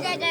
এখানে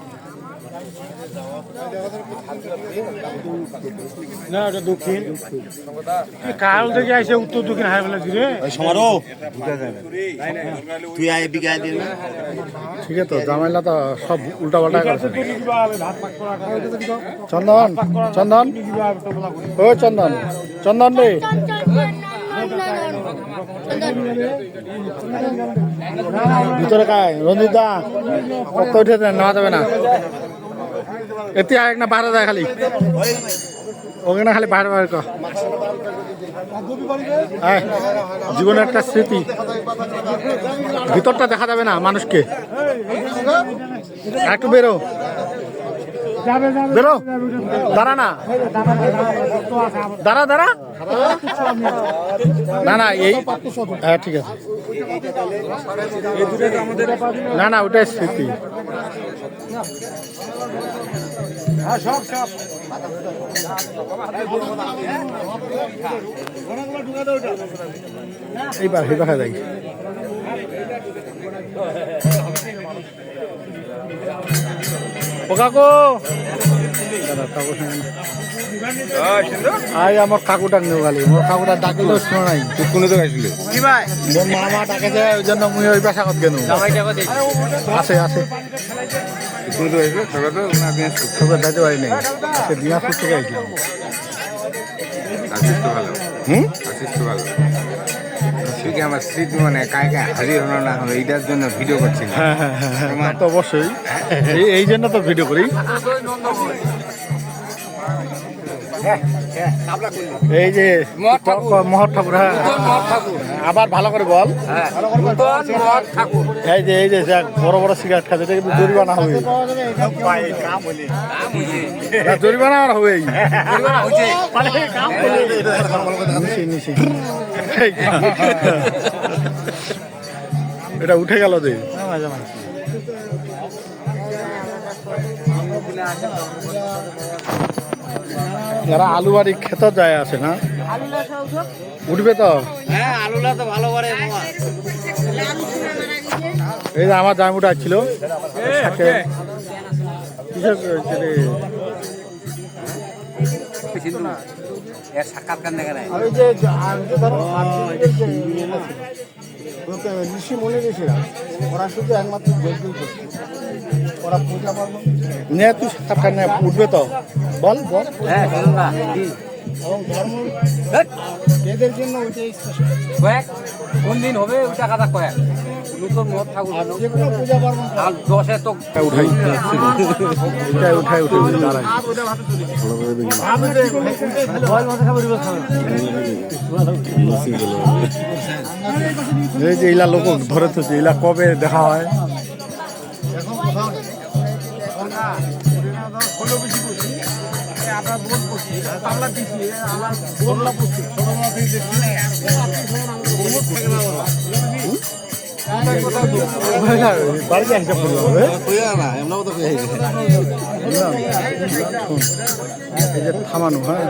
না ওটা দক্ষিণ। এ কাল থেকে আইসে উত্তর দক্ষিণ হাই ফেলে রে। সমারোহ তুই আয় বিঘা দিন না ঠিক আছে তো জামাইলা তো সব উল্টা পাল্টা চন্দন চন্দন। ও চন্দন। চন্দন রে। ভিতরে কায় রঞ্জিত দা কত উঠে নেওয়া যাবে না। এতে এক না বাইরে যায় খালি। ওকে না খালি বারবার কর জীবনের একটা স্মৃতি। ভিতরটা দেখা যাবে না মানুষকে। একটু বেরো। বেরো। দাঁড়া না। দাঁড়া দাঁড়া। না না এই হ্যাঁ ঠিক আছে। না না ওটাই স্মৃতি। এইবার এইবার যাই ও কাকু দাদা, কাকু আই আমার কাকুটা নিও খালি। মোর কাকুটা ডাকিলেও শুনো নাই। কোনে তো গাইছিলে? মোর মামা ডাকেছে ওই জন্য মুই ওই পেশাগত গেল আছে আছে। কোনে তো গাইছিলে? সবাই তো না দিন তোকে যাইতে পারি নাই। সে দিনাজপুর থেকে আইছিলাম আশিস তো ভালো। হুম? আশিস তো ভালো। ঠিক আমার স্মৃতি মানে কায় কায় হাজির হলো না হলো? এইটার জন্য ভিডিও করছি তোমার হ্যাঁ হ্যাঁ হ্যাঁ। হ্যাঁ তো অবশ্যই। এই জন্য তো ভিডিও করি। এই যে ঠাকুর। হ্যাঁ। আবার ভালো করে বল। এই যে এই যে বড় বড় সিগারেট খাচ্ছে এটা কিন্তু জরিমানা হবে না, জরিমানা আর হবে এই, এটা উঠে গেল যে যারা আলু বাড়ি খেতে যায় আছে না উঠবে তো? হ্যাঁ, এই যে আমার জামুটা ছিল সাক্ষাৎকার দেখা নেয় ঋষি মনে গেছিলাম ওরা শুধু একমাত্র নে তুই সাক্ষাৎকার নে উঠবে তো। বল বল। হ্যাঁ এবং ধর্ম এদের জন্য ওইটাই কয়েক কোন দিন হবে ওইটা কথা কয়েক নতুন মত ঠাকুর। যে কোনো পূজা পার্বণ আর দশে তো উঠাই উঠাই উঠাই উঠাই। দাঁড়াই। এই যে ইলা লোক ধরে তো ইলা কবে দেখা হয়? বাড়িতে হিসাব করতে হবে বুঝলাম? শোন, এই যে থামানো হ্যাঁ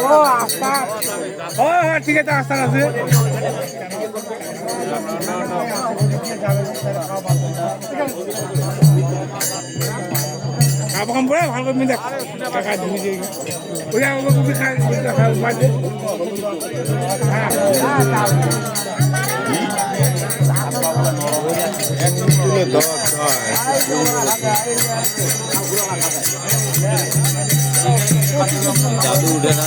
ও আস্থা ও হ্যাঁ ঠিক আছে আস্থা আছে ঠিক আছে কাপড় কাম পরে ভালো দেখ। কাকা ধুই দিয়ে ওই আমাকে তুমি খাই খাই বাজে হ্যাঁ তুলে দশ হয় জাদু উঠে না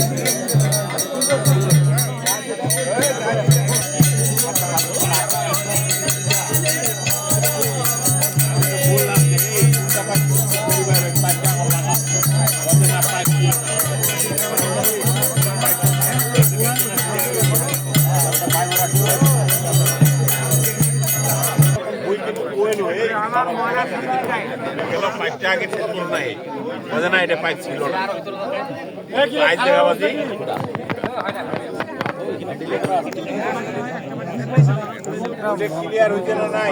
বোঝে না এটা পাইপ ছিল না। পাইপ দেখাবাজি ক্লিয়ার হইতে না নাই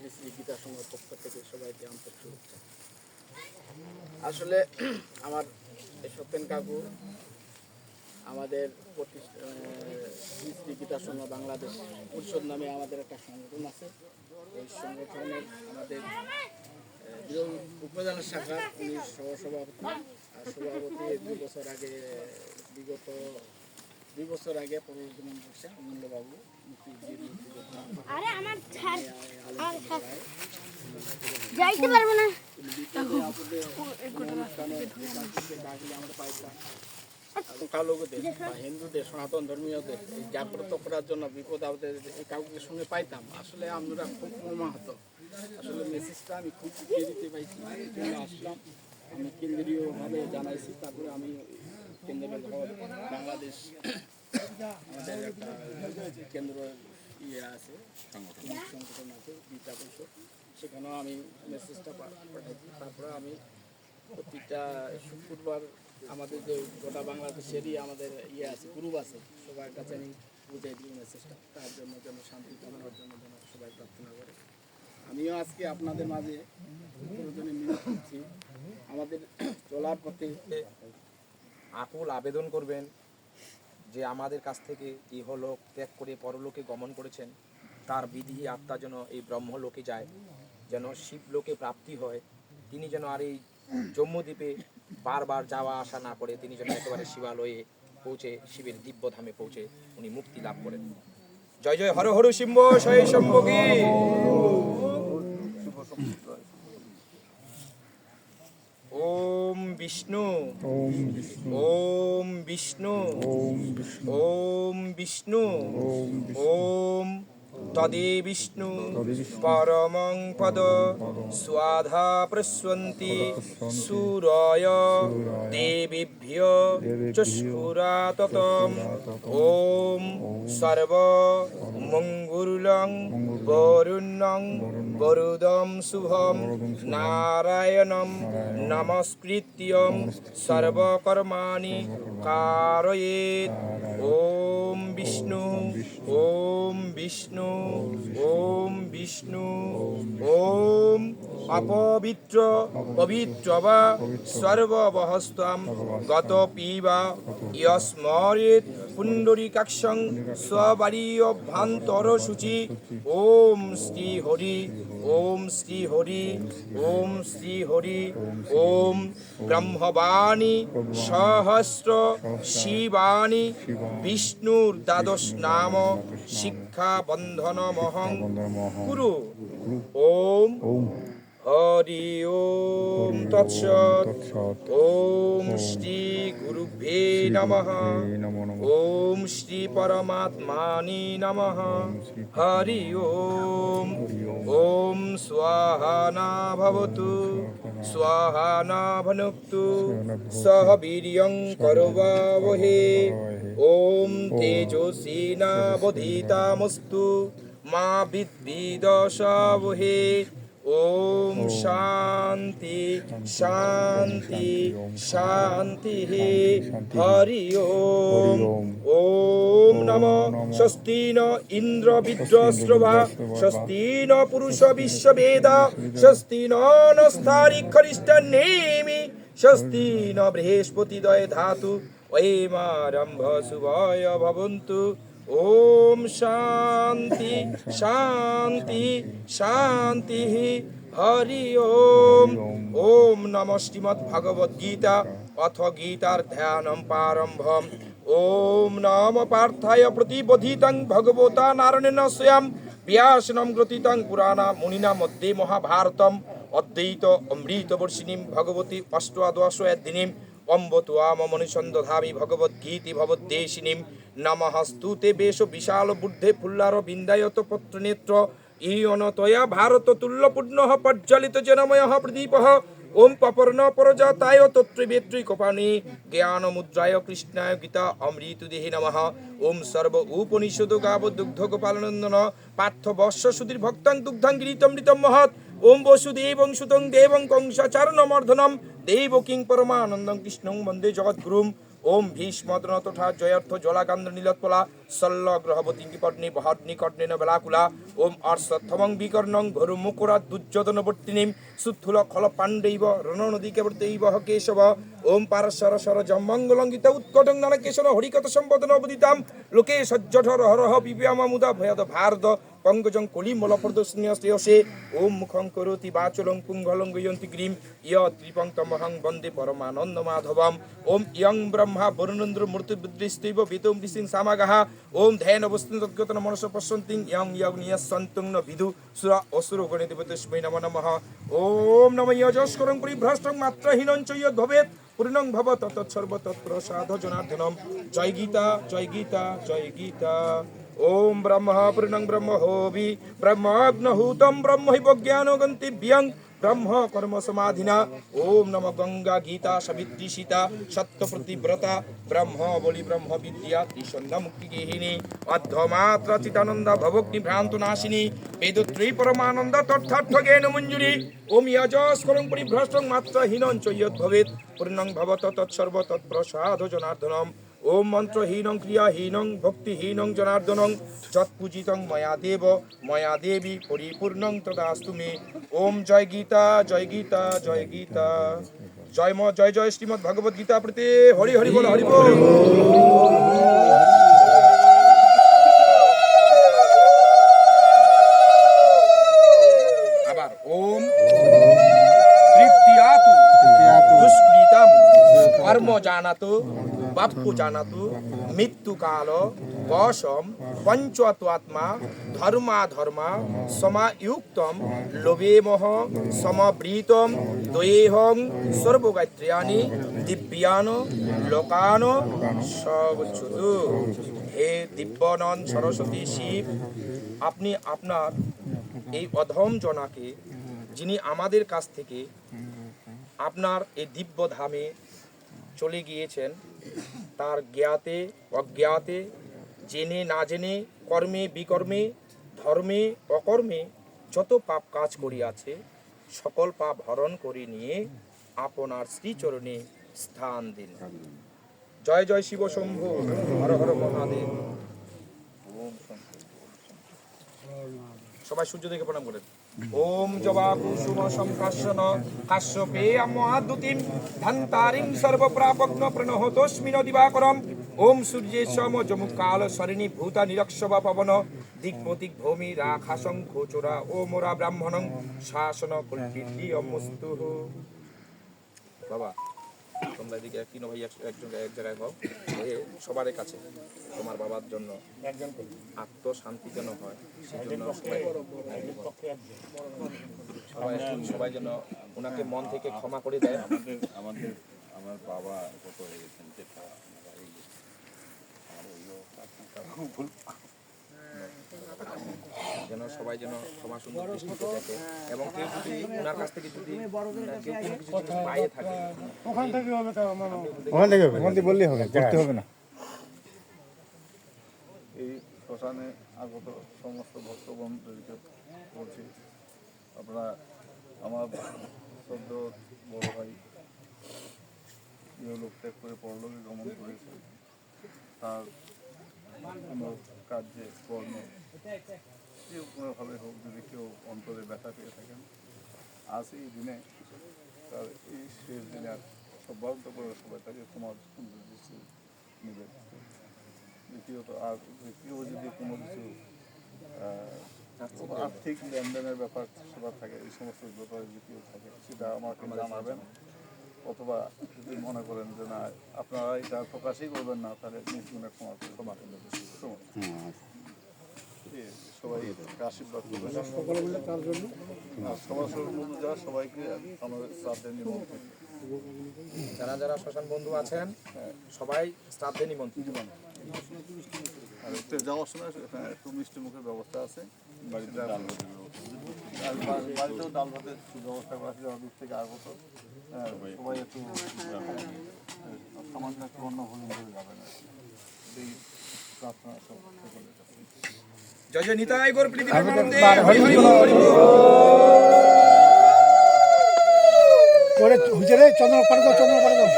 শ্রী শ্রী গীতা সংঘের পক্ষ থেকে সবাইকে আন্তরিক শুভেচ্ছা। আসলে আমার সত্যেন কাকু, আমাদের প্রতিষ্ঠা শ্রী গীতা সংঘ বাংলাদেশ পরিষদ নামে আমাদের একটা সংগঠন আছে। এই সংগঠনের আমাদের উপজেলা শাখা উনি সহসভাপতি। আর সভাপতি দুই বছর আগে বিগত দুই বছর আগে পরিবর্তন করছেন অমূল্যবাবু আরে আমার। যাইতে পারব না। সংখ্যালঘুদের বা হিন্দুদের সনাতন ধর্মীয়দের জাগ্রত করার জন্য বিপদ আপদে কাউকে সঙ্গে পাইতাম। আসলে আমরা খুব মর্মাহত আসলে মেসেজটা আমি খুব দিতে পাইছি। আসলাম। আমি কেন্দ্রীয়ভাবে জানাইছি তারপরে আমি বাংলাদেশ আমাদের একটা কেন্দ্র ইয়ে আছে সংগঠন আছে গীতা পরিষদ সেখানেও আমি মেসেজটা পাঠাইছি তারপরে আমি প্রতিটা শুক্রবার আমাদের যে গোটা বাংলাদেশেরই আমাদের ইয়ে আছে গ্রুপ আছে সবার কাছে আমি বুঝাই দিই মেসেজটা তার জন্য যেন শান্তি কামনার জন্য যেন সবাই প্রার্থনা করে। আমিও আজকে আপনাদের মাঝে প্রয়োজনে মিলিত হচ্ছি। আমাদের চলার পথে আকুল আবেদন করবেন যে আমাদের কাছ থেকে ইহলোক ত্যাগ করে পরলোকে গমন করেছেন। তার বিধি আত্মা যেন এই ব্রহ্মলোকে যায়, যেন শিবলোকে প্রাপ্তি হয়। তিনি যেন আর এই জম্মুদ্বীপে বারবার যাওয়া আসা না করে, তিনি যেন একেবারে শিবালয়ে পৌঁছে, শিবের দিব্যধামে পৌঁছে উনি মুক্তি লাভ করেন। জয় জয় হর হর শিম্ব শয় শম্ভগী ওম বিষ্ণু ওম বিষ্ণু ওম বিষ্ণু ওম বিষ্ণু ওম বিষ্ণু ওম বিষ্ণু ওম তদে বিষ্ণু পরমং পদ স্বাধা প্রস্বন্তি সুরয় দেবেভ্য চস্ফুরাততম ওম সর্ব মঙ্গুলং বরুণং বরুদম শুভম নারায়ণম নমস্কৃত্যম সর্বকর্মাণি কারয়েত ওম বিষ্ণু ওম বিষ্ণু ওম বিষ্ণু। ওম অপবিত্র, পবিত্র বা সর্ববহস্তম। গত পিবা ইয়স্মরেত পুণ্ডরীকাক্ষং স্ববারীয়ভ্যান্তর সূচি ওম শ্রী হরি ওম শ্রী হরি ওম শ্রী হরি ওম ব্রহ্মবাণী সহস্র শিবাণী বিষ্ণুর দ্বাদশ নাম শিক্ষা বন্ধন মহং গুরু ওম হরি ওম তৎসৎ ওম শ্রী গুরুভ্যে নমঃ ওম শ্রী পরমাত্মানি নমঃ হরি ওম ওম স্বাহা না ভবতু স্বাহা না ভনুক্তু সহ বীর্যং করবাবহে ওম তেজস্বী না বধিতামস্তু মা বিদ্বিদশাবহে ওম শান্তি শান্তি শান্তি হরি ওম। ওম। নম। স্বস্তি ন ইন্দ্র বিদ্রস্রভা স্বস্তি ন পুরুষ বিশ্ববেদ। স্বস্তি ন নস্তারিখরিষ্ঠনেমি স্বস্তি ন বৃহস্পতিদয় ধাতু। ওয়েমারম্ভ শুভয় ভবন্তু। ওম শান্তি শান্তি শান্তি, হরি ওম। ওম নম শ্রীমদ্ ভগবদ গীতা অথ গীতার ধ্যানম পারম্ভম ওম নম পার্থায় প্রতিবোধিতং ভগবতা নারায়ণেন স্বয়ং ব্যাসনম গ্রথিতং পুরাণা মুনিনা মধ্যে মহাভারতম অদ্বৈত অমৃত বর্ষিণীম ভগবতী অষ্টাদশ দিনীম অম্বতুয়ামনিসন্দধামি ভগবদ্গীতি ভবদ্দেশিনীম নমঃ স্তুতে বেশ বিশাল বুদ্ধে ফুল্লার বিন্দায়ত পত্র নেত্র ই অনতয়া ভারত তুল্য পূর্ণ পর্জ্বলিত জনময় প্রদীপ। ওম পপর্ণ পরজাতায় তত্রবেত্রী কপানি জ্ঞান মুদ্রায় কৃষ্ণায় গীতা অমৃত দেহি নমঃ। ওম সর্ব উপনিষদ গাব দুগ্ধ গোপালনন্দন পার্থ বর্ষ সুধীর ভক্তাং দুগ্ধাং গিরিতমৃতম মহৎ। ওম বসুদেবং সুতং দেবং কংসাচারণমর্ধনম। দেব কিং পরমানন্দং কৃষ্ণং বন্দে জগদ্গুরুম। ওম ভীষ্মদ্রন ঠা জয়ার্থ জলাগান্ধ নীলোৎপলা সল্ল গ্রহবতী কর্ণে বহর্ণি কর্ণেন বেলাকুলা। ওম অর্ষথমং বিকর্ণং ঘরু মুকুরা দুর্যোধনবর্তিনীম সুস্থূল খল পাণ্ডৈব রণনদীকেবর্তৈব কেশব ওম পারস্বর সর জমঙ্গলঙ্গিত উৎকটং নানকেশর হরিকথ সম্বোধন অবদিতাম লোকে সজ্জঠর হরহ পিপিয়ামামুদা ভয়দ ভারদ পঙ্কজং কলিমল প্রদর্শনীয় শ্রেয়সে ওম মুখং করোতি বাচলং পুঙ্গলং গয়ন্তি গ্রীম ইয় ত্রিপং তমহং বন্দে পরমানন্দ মাধবম ওম ইয়ং ব্রহ্মা বরুণেন্দ্র মূর্তিবৃদ্ধিস্তৈব বেতম ঋষিং সামাগাহ ওম ধ্যান অবস্থিত তদ্গতন মনস পশ্যন্তিং ইয়ং ইয়ং নিয়সন্তুং ন বিদু সুর অসুর গণে দেবতস্মৈ নম নমঃ। ওম নম যজস্করং পরিভ্রষ্টং মাত্রহীনং চ ইয়দ ভবেত পূর্ণং ভব তৎসর্ব তৎপ্রসাদ জনার্দনম। জয় গীতা জয় গীতা জয় গীতা। ওম ব্রহ্ম পূর্ণং ব্রহ্ম হোবি ব্রহ্মাগ্নহূতম ব্রহ্ম হি জ্ঞানো গন্তিভ্যং ব্রহ্ম কর্ম সমাধিনা ওম নম গঙ্গা গীতা সাবিত্রী সীতা সত্য প্রতিব্রতা ব্রহ্ম বলি ব্রহ্ম বিদ্যা ত্রিসন্ধ্যা মুক্তি গেহিনী অর্ধমাত্রা চিতানন্দ ভবগ্নি ভ্রান্ত নাশিনী বেদত্রী পরমানন্দ তথার্থ জ্ঞান মঞ্জুরি ওম যজস্করং পরিভ্রষ্টং মাত্রাহীনং চ ইয়ৎ ভবেৎ পূর্ণং ভবত তৎসর্ব তৎপ্রসাদ জনার্দনম ওম মন্ত্রহীনং ক্রিয়াহীনং ভক্তিহীনং জনার্দনং যৎপূজিতং ময়া দেব ময়া দেবী পরিপূর্ণং তদাস্তু মে। ওম জয় গীতা জয় গীতা জয় গীতা। জয় ম জয় জয় শ্রীমদ্ ভগবদ গীতা প্রতি। হরি হরি বল হরি বল। আবার ওম তৃতীয়াতু দুষ্কৃতম কর্ম জানাতু। বাপ্পু জানাতু মৃত্যুকাল বশম পঞ্চত্বাত্মা ধর্মা ধর্মা সমায়ুক্তম লোভেমহ সমবৃতম দ্বয়েহং সর্বগাত্রিয়ানি দিব্যান লোকান সবচ্যুতু হে দিব্যনন সরস্বতী শিব, আপনি আপনার এই অধম জনাকে, যিনি আমাদের কাছ থেকে আপনার এই দিব্য ধামে চলে গিয়েছেন তার জ্ঞাতে, অজ্ঞাতে, জেনে না জেনে, কর্মে বিকর্মে, ধর্মে অকর্মে যত পাপ কাজ করিয়াছে, সকল পাপ হরণ করে নিয়ে আপনার শ্রীচরণে স্থান দিন। জয় জয় শিব শম্ভু। হর হর মহাদেব। সবাই সূর্য দেখে প্রণাম করেন। ওম জবা কুসুম সংকাশন কাশ্যপে মহাদুতিম ধন্তারিং সর্বপ্রাপগ্ন প্রণহতোস্মিন দিবাকরম ওম সূর্যে সম জমু কাল সরিণী ভূতা নিরক্ষবা পবন দিগ্মতিক ভূমি রাখা শঙ্খোচরা ও মোরা ব্রাহ্মণং শাসন কল্পিতি বাবা তোমরা এদিকে তিন ভাই এক- একজন এক জায়গায় হও হয়ে সবার কাছে তোমার বাবার জন্য আত্মশান্তি যেন হয় সেই জন্য সবাই সবাই সবাই যেন ওনাকে মন থেকে ক্ষমা করে দেয়। আমাদের আমাদের আমার বাবা কত হয়ে গেছেন যেটা আমার ভুল। যেন সবাই যেন ক্ষমা সুন্দর দৃষ্টিতে দেখে এবং কেউ যদি ওনার কাছ থেকে যদি কেউ কোনো কিছু জিনিস পাইয়ে থাকে ওখান থেকে হবে ওখান থেকে বললেই হবে করতে হবে না। এই শ্মশানে আগত সমস্ত ভক্তবন্ধুদেরকে বলছি আপনারা আমার সদ্য বড় ভাই ইহলোক ত্যাগ করে পরলোকে গমন করেছে তার কোনো কার্যে কর্মে, যে কোনোভাবে হোক যদি কেউ অন্তরে ব্যথা পেয়ে থাকেন, আজ এই দিনে তার এই শেষ দিনে আর সব্যাহত করে সবাই তাকে তোমার সুন্দর দৃষ্টি নেবে। দ্বিতীয়ত, আর কেউ যদি কোনো কিছু আর্থিক লেনদেনের ব্যাপার সেবা থাকে, এই সমস্ত ব্যাপারে যদি কেউ থাকে, সেটা আমাকে জানাবেন। অথবা যদি মনে করেন যে না আপনারা এটা প্রকাশই করবেন না তাহলে নির্গুণে ক্ষমা ক্ষমা সবাই আশীর্বাদ করবেন। সবার সর্ববন্ধু যা সবাইকে আমাদের নিমন্ত্রণ। যারা যারা শ্মশান বন্ধু আছেন সবাই শ্রাদ্ধে নিমন্ত্রিত আর যাওয়ার সময় একটু মিষ্টি মুখের ব্যবস্থা আছে। বাড়িতে ডাল ভাতের ব্যবস্থা। আর বাড়িতেও ডাল ভাতের ব্যবস্থা করা আছে দূর থেকে আগত হ্যাঁ, সবাই একটু হ্যাঁ, সামান্য একটু অন্য যাবেন আর কি। এই প্রার্থনা সব সকলের জয় জয় নিতাই গৌর প্রীতি হরি হরি হরি ওরে হইছে রে চন্দন দাও চন্দন পাড়ে দাও।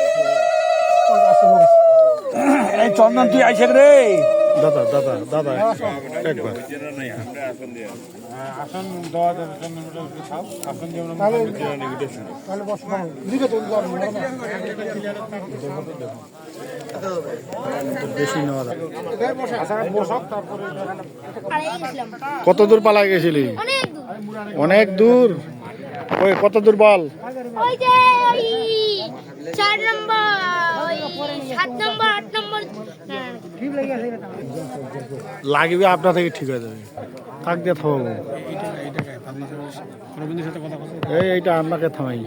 চন্দন তুই আইসে রে। দাদা দাদা দাদা। একবার। কত দূর পালাই গেছিলি? অনেক দূর। ওই কত দূর বল? চার নম্বর সাত নম্বর, আট নম্বর লাগবে আপনা থেকে ঠিক হয়ে যাবে। কাক দিয়ে থামাবো। রবীন্দ্রের সাথে কথা কথা এই এইটা আপনাকে থামাই।